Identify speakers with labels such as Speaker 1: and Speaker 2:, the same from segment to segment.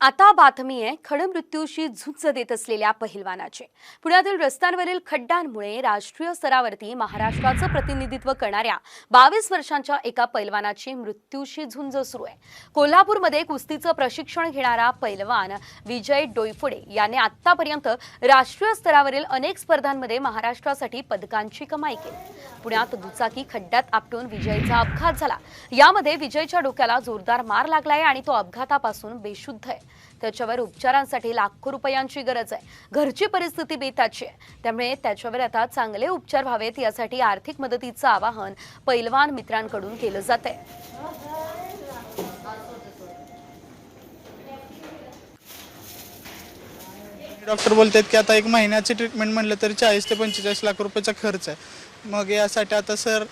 Speaker 1: आता बातमी आहे खडमृत्यूशी झुंज देत असलेल्या पहिलवानाची. पुण्यातील रस्त्यांवरील खड्ड्यांमुळे राष्ट्रीय स्तरावरती महाराष्ट्राचं प्रतिनिधित्व करणाऱ्या बावीस वर्षांच्या एका पैलवानाची मृत्यूशी झुंज सुरू आहे. कोल्हापूरमध्ये कुस्तीचं प्रशिक्षण घेणारा पैलवान विजय डोईफोडे याने आतापर्यंत राष्ट्रीय स्तरावरील अनेक स्पर्धांमध्ये महाराष्ट्रासाठी पदकांची कमाई केली. पुण्यात दुचाकी खड्ड्यात आपटून विजयचा अपघात झाला. यामध्ये विजयच्या डोक्याला जोरदार मार लागलाय आणि तो अपघातापासून बेशुद्ध आहे. त्याच्यावर उपचारांसाठी लाखो रुपयांची गरज आहे. घरची परिस्थिती बेताची आहे. त्यामुळे त्याच्यावर आता चांगले उपचार व्हावेत यासाठी आर्थिक मदतीचं आवाहन पैलवान मित्रांकडून केलं जात आहे
Speaker 2: डॉक्टर बोलतात की आता एक महिन्याची ट्रीटमेंट म्हणलं तरी चाळीस ते पंचेचाळीस लाख रुपयाचा खर्च आहे. मग यासाठी आता सर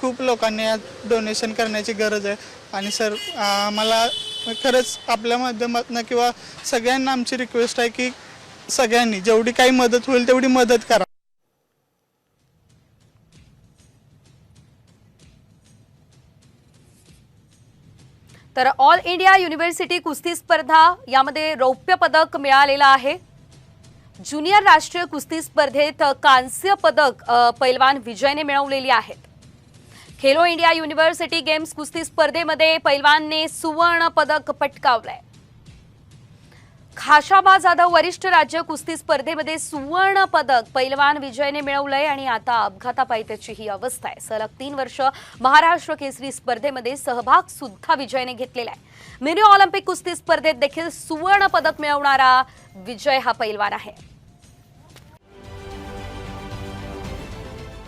Speaker 2: खूप लोकांनी डोनेशन करण्याची गरज आहे. आणि सर आम्हाला खरंच आपल्या माध्यमातून किंवा सगळ्यांना आमची रिक्वेस्ट आहे की सगळ्यांनी जेवढी काही मदत होईल तेवढी मदत करा.
Speaker 1: तर ऑल इंडिया युनिव्हर्सिटी कुस्ती स्पर्धा यामध्ये रौप्य पदक मिळालेलं आहे. ज्युनियर राष्ट्रीय कुस्ती स्पर्धेत कांस्य पदक पैलवान विजयने मिळवलेली आहेत. खेलो इंडिया युनिव्हर्सिटी गेम्स कुस्ती स्पर्धेमध्ये पैलवानने सुवर्ण पदक पटकावलंय. खाशाबा जाधव वरिष्ठ राज्य कुस्ती स्पर्धेमध्ये सुवर्ण पदक पैलवान विजयने मिळवलंय आणि आता अपघातापायी त्याची ही अवस्था आहे. सलग तीन वर्ष महाराष्ट्र केसरी स्पर्धेमध्ये सहभाग सुद्धा विजयने घेतलेला आहे. मिनी ऑलिम्पिक कुस्ती स्पर्धेत देखील सुवर्ण पदक मिळवणारा विजय हा पैलवान आहे.